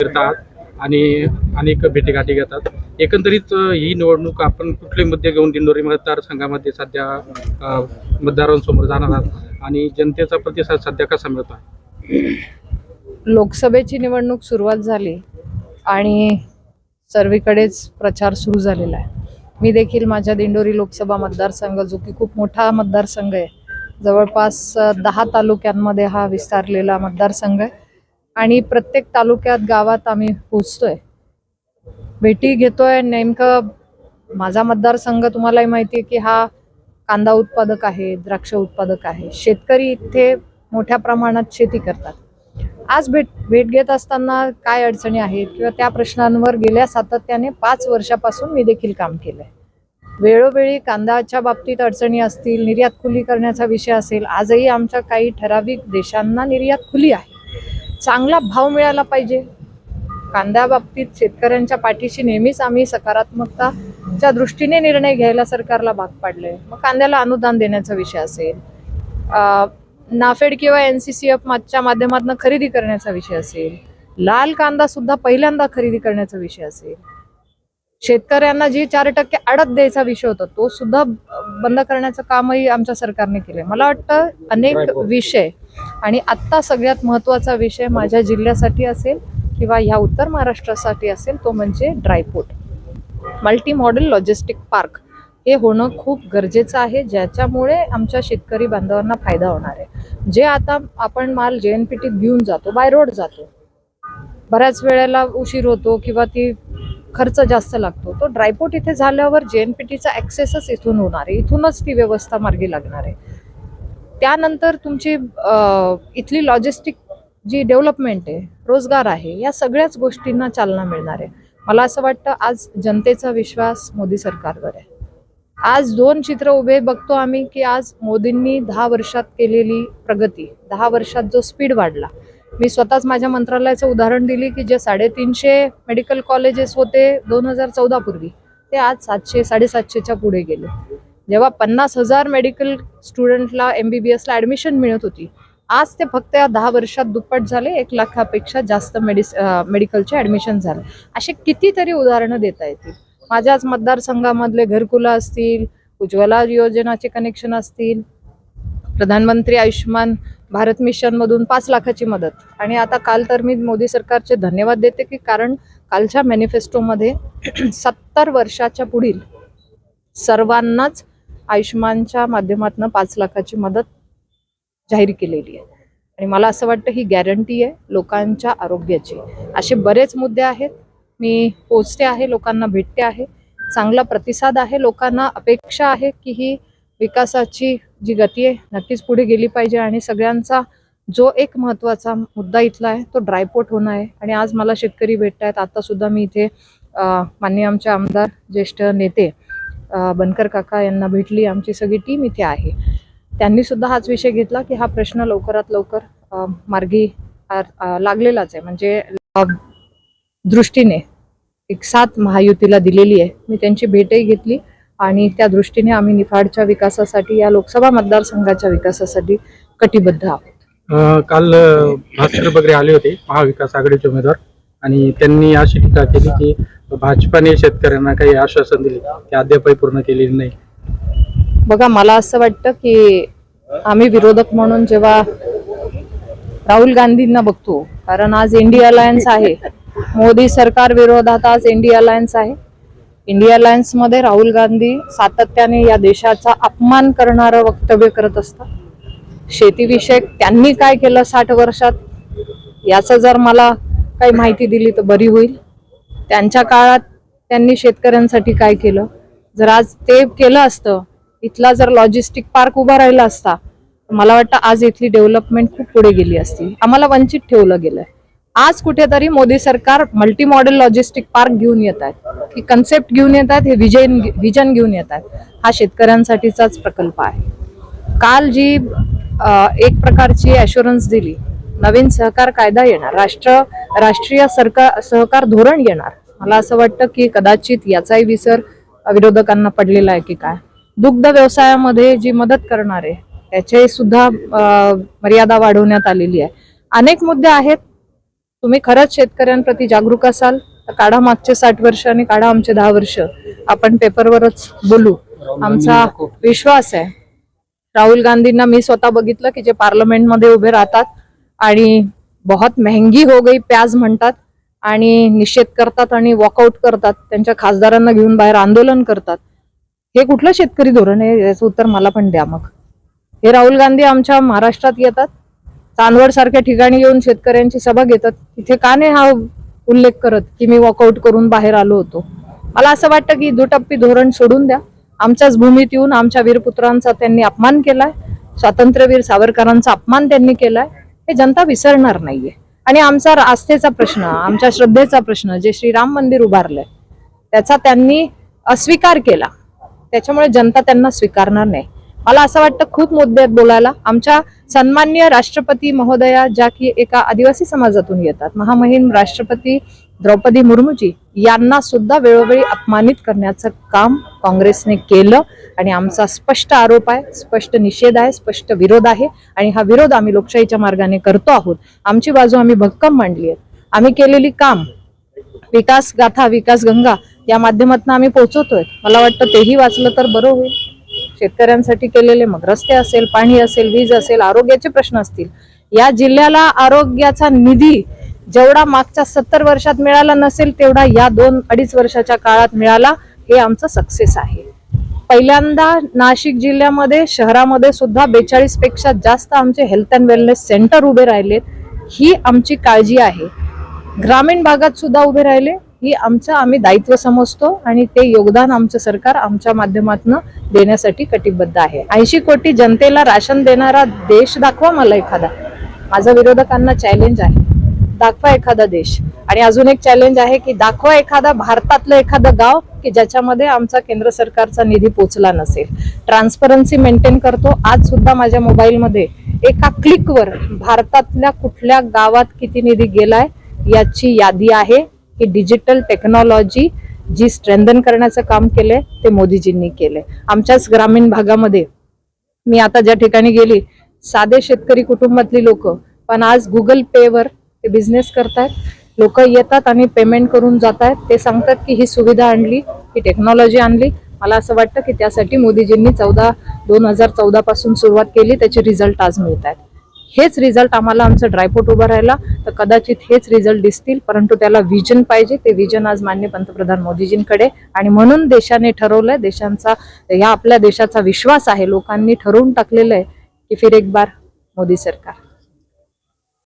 फिरतात आणि अनेक भेटीगाठी घेतात. एकंदरीत ही निवडणूक आपण कुठले मुद्दे घेऊन दिंडोरी मतदारसंघामध्ये सध्या मतदारांसमोर जाणार आहात? आणि जनतेचा प्रतिसाद सध्या कसा मिळत आहे? लोकसभेची निवडणूक सुरुवात झाली आणि सर्वीकडेच प्रचार सुरू झालेला आहे. मी देखील माझ्या दिंडोरी लोकसभा मतदारसंघ जो की खूप मोठा मतदारसंघ आहे जवळपास दहा तालुक्यांमध्ये हा विस्तारलेला मतदारसंघ आहे. आणि प्रत्येक तालुक्यात गावात आम्ही पोचतोय. भेटी घेतोय. नेमकं माझा मतदारसंघ तुम्हालाही माहिती आहे की हा कांदा उत्पादक आहे द्राक्ष उत्पादक आहे. शेतकरी इथे मोठ्या प्रमाणात शेती करतात. आज भेट भेट घेत असताना काय अडचणी आहेत किंवा त्या प्रश्नांवर गेल्या सातत्याने पाच वर्षापासून मी देखील काम केलंय. वेळोवेळी कांद्याच्या बाबतीत अडचणी असतील निर्यात खुली करण्याचा विषय असेल आजही आमच्या काही ठराविक देशांना निर्यात खुली आहे. चांगला भाव मिळाला पाहिजे. कांद्या बाबतीत शेतकऱ्यांच्या पाठीशी नेहमीच आम्ही सकारात्मकताच्या दृष्टीने निर्णय घ्यायला सरकारला भाग पाडले मग कांद्याला अनुदान देण्याचा विषय असेल नाफेड किंवा एन सी सी एफ च्या माध्यमातून खरेदी करण्याचा विषय असेल लाल कांदा सुद्धा पहिल्यांदा खरेदी करण्याचा विषय असेल शेतकऱ्यांना जी चार टक्के अडत द्यायचा विषय होता तो सुद्धा बंद करण्याचं कामही आमच्या सरकारने केलंय. मला वाटतं अनेक. विषय आणि आत्ता सगळ्यात महत्त्वाचा विषय माझ्या जिल्ह्यासाठी असेल किंवा ह्या उत्तर महाराष्ट्रासाठी असेल तो म्हणजे dry port multi model logistic park हे होणं खूप गरजेचं आहे ज्याच्यामुळे आमच्या शेतकरी बांधवांना फायदा होणार आहे. जे आता आपण माल जे एन पी टीत घेऊन जातो बाय रोड जातो. बऱ्याच वेळेला उशीर होतो किंवा ती खर्च जास्त लागतो. तो ड्रायपोर्ट इथे झाल्यावर जे एन पी टीचा ॲक्सेसच इथून होणार आहे. इथूनच ती व्यवस्था मार्गी लागणार आहे. त्यानंतर तुमची इथली लॉजिस्टिक जी डेव्हलपमेंट आहे रोजगार आहे या सगळ्याच गोष्टींना चालना मिळणार आहे. मला असं वाटतं आज जनतेचा विश्वास मोदी सरकारवर आहे. आज दोन चित्र उभे बघतो आम्ही की आज मोदींनी दहा वर्षात केलेली प्रगती दहा वर्षात जो स्पीड वाढला. मी स्वतःच माझ्या मंत्रालयाचं उदाहरण दिली की जे साडेतीनशे मेडिकल कॉलेजेस होते दोन हजार चौदापूर्वी ते आज सातशे साडेसातशेच्या पुढे गेले. जेव्हा पन्नास हजार मेडिकल स्टुडंटला एम बी बी एसला ॲडमिशन मिळत होती आज ते फक्त या दहा वर्षात दुप्पट झाले एक लाखापेक्षा जास्त मेडिस मेडिकलचे ॲडमिशन झाले. असे कितीतरी उदाहरणं देता येतील. माझ्याच मतदारसंघामधले घरकुलं असतील उज्ज्वला योजनाचे कनेक्शन असतील प्रधानमंत्री आयुष्यमान भारत मिशनमधून पाच लाखाची मदत. आणि आता काल तर मी मोदी सरकारचे धन्यवाद देते की कारण कालच्या मॅनिफेस्टोमध्ये सत्तर वर्षाच्या पुढील सर्वांनाच आयुष्यमानच्या माध्यमातून पाच लाखाची मदत जाहीर केलेली आहे. आणि मला असं वाटतं ही गॅरंटी आहे लोकांच्या आरोग्याची. असे बरेच मुद्दे आहेत. मी पोचते आहे लोकांना भेटते आहे. चांगला प्रतिसाद आहे लोकांना अपेक्षा आहे की ही विकासाची जी गती आहे नक्कीच पुढे गेली पाहिजे. आणि सगळ्यांचा जो एक महत्त्वाचा मुद्दा इथला आहे तो ड्रायपोर्ट होणं आहे. आणि आज मला शेतकरी भेटत आहेत आत्तासुद्धा मी इथे मान्य माननीय आमचे आमदार ज्येष्ठ नेते बनकर काका यांना भेटली. आमची सगळी टीम इथे आहे. त्यांनी सुद्धा हाच विषय घेतला की हा प्रश्न लवकरात लवकर मार्गी लागलेलाच आहे. म्हणजे दृष्टीने एक साथ महायुतीला दिलेली आहे. मी त्यांची भेटही घेतली आणि त्या दृष्टीने आम्ही निफाडच्या विकासासाठी या लोकसभा मतदारसंघाच्या विकासासाठी कटिबद्ध आहोत. काल भास्कर बगरे आले होते महाविकास आघाडीचे उमेदवार. आणि त्यांनी अशी टीका केली की भाजपाने शेतकऱ्यांना काही आश्वासन दिले ते अद्यापही पूर्ण केलेली नाही. बघा मला असं वाटतं की आम्ही विरोधक म्हणून जेव्हा राहुल गांधींना बघतो कारण आज इंडिया अलायन्स आहे. मोदी सरकार विरोधात आज इंडिया अलायन्स आहे. इंडिया अलायन्समध्ये राहुल गांधी सातत्याने या देशाचा अपमान करणारं वक्तव्य करत असतात. शेतीविषयक त्यांनी काय केलं साठ वर्षात याचं जर मला काही माहिती दिली तर बरी होईल. त्यांच्या काळात त्यांनी शेतकऱ्यांसाठी काय केलं? जर आज ते केलं असतं इथला जर लॉजिस्टिक पार्क उभा राहिला असता मला वाटतं आज इथली डेव्हलपमेंट खूप पुढे गेली असती. आम्हाला वंचित ठेवलं गेलंय. आज कुठेतरी मोदी सरकार मल्टी मॉडेल लॉजिस्टिक पार्क घेऊन येत आहेत. ही कन्सेप्ट घेऊन येत आहेत हे विजन विजन घेऊन येत आहेत. हा शेतकऱ्यांसाठीचाच प्रकल्प आहे. काल जी एक प्रकारची अशुरन्स दिली नवीन सहकार कायदा येणार राष्ट्र राष्ट्रीय सरकार सहकार धोरण येणार. मला असं वाटतं की कदाचित याचाही विसर विरोधकांना पडलेला आहे की काय. दुग्ध व्यवसायामध्ये जी मदत करणार आहे त्याचे सुद्धा मर्यादा वाढवण्यात आलेली आहे. अनेक मुद्दे आहेत. तुम्ही खरंच शेतकऱ्यांप्रती जागरूक असाल तर काढा मागचे साठ वर्ष आणि काढा आमचे दहा वर्ष. आपण पेपरवरच बोलू. आमचा विश्वास आहे. राहुल गांधींना मी स्वतः बघितलं की जे पार्लमेंटमध्ये उभे राहतात आणि बहुत महंगी हो गई प्याज म्हणतात आणि निषेध करतात आणि वॉकआउट करतात त्यांच्या खासदारांना घेऊन बाहेर आंदोलन करतात. हे कुठलं शेतकरी धोरण आहे? याचं उत्तर मला पण द्या मग. हे राहुल गांधी आमच्या महाराष्ट्रात येतात चांदवड सारख्या ठिकाणी येऊन शेतकऱ्यांची सभा घेतात. तिथे का नाही हा उल्लेख करत की मी वॉकआउट करून बाहेर आलो होतो? मला असं वाटतं की दुटप्पी धोरण सोडून द्या. आमच्याच भूमीत येऊन आमच्या वीरपुत्रांचा त्यांनी अपमान केलाय. स्वातंत्र्यवीर सावरकरांचा अपमान त्यांनी केलाय. हे जनता विसरणार नाहीये. आणि आमचा आस्थेचा प्रश्न आमच्या श्रद्धेचा प्रश्न जे श्रीराम मंदिर उभारलंय त्याचा त्यांनी अस्वीकार केला. त्याच्यामुळे जनता त्यांना स्वीकारणार नाही. मला असं वाटतं खूप मुद्दे आहेत बोलायला. आमच्या सन्मान्य राष्ट्रपती महोदया ज्या की एका आदिवासी समाजातून येतात महामहिम राष्ट्रपती द्रौपदी मुर्मूजी यांना सुद्धा वेळोवेळी अपमानित करण्याचं काम काँग्रेसने केलं. आणि आमचा स्पष्ट आरोप आहे स्पष्ट निषेध आहे स्पष्ट विरोध आहे. आणि हा विरोध आम्ही लोकशाहीच्या मार्गाने करतो आहोत. आमची बाजू आम्ही भक्कम मांडली आहे. आम्ही केलेली काम विकास गाथा विकास गंगा या माध्यमातून आम्ही पोहोचवतोय मला वाटतं तेही वाचलं तर बरं होईल. शेतकऱ्यांसाठी केलेले मग रस्ते असेल पाणी असेल वीज असेल आरोग्याचे प्रश्न असतील. या जिल्ह्याला आरोग्याचा निधी जेवढा मागच्या सत्तर वर्षात मिळाला नसेल तेवढा या दोन अडीच वर्षाच्या काळात मिळाला. हे आमचं सक्सेस आहे. पहिल्यांदा नाशिक जिल्ह्यामध्ये शहरामध्ये सुद्धा बेचाळीसपेक्षा जास्त आमचे हेल्थ अँड वेलनेस सेंटर उभे राहिलेत. ही आमची काळजी आहे. ग्रामीण भागात सुद्धा उभे राहिले. ही आमचं आम्ही दायित्व समजतो आणि ते योगदान आमचं सरकार आमच्या माध्यमातून देण्यासाठी कटिबद्ध आहे. ऐंशी कोटी जनतेला राशन देणारा देश दाखवा मला एखादा. माझा विरोधकांना चॅलेंज आहे. दाखवा एखादा देश. आणि अजून एक चॅलेंज आहे की दाखवा एखादा भारतातलं एखादं गाव की ज्याच्यामध्ये आमचा केंद्र सरकारचा निधी पोचला नसेल. ट्रान्सपरन्सी मेंटेन करतो. आज सुद्धा माझ्या मोबाईलमध्ये एका क्लिकवर भारतातल्या कुठल्या गावात किती निधी गेलाय याची यादी आहे की डिजिटल टेक्नॉलॉजी जी स्ट्रेंथन करण्याचं काम केलंय ते मोदीजींनी केलंय. आमच्याच ग्रामीण भागामध्ये मी आता ज्या ठिकाणी गेली साधे शेतकरी कुटुंबातली लोक पण आज गुगल पेवर ते बिझनेस करतायत. लोक येतात आणि पेमेंट करून जात आहेत ते सांगतात की ही सुविधा आणली ही टेक्नॉलॉजी आणली. मला असं वाटतं की त्यासाठी मोदीजींनी चौदा दोन हजार चौदा पासून सुरुवात केली. त्याचे रिझल्ट आज मिळत आहेत हेच रिझल्ट आम्हाला आमचं ड्रायपोर्ट उभं राहिला. तर कदाचित हेच रिझल्ट दिसतील परंतु त्याला विजन पाहिजे. ते विजन आज मान्य पंतप्रधान मोदीजींकडे. आणि म्हणून देशाने ठरवलंय देशांचा या आपल्या देशाचा विश्वास आहे. लोकांनी ठरवून टाकलेलं आहे की फिर एक बार मोदी सरकार.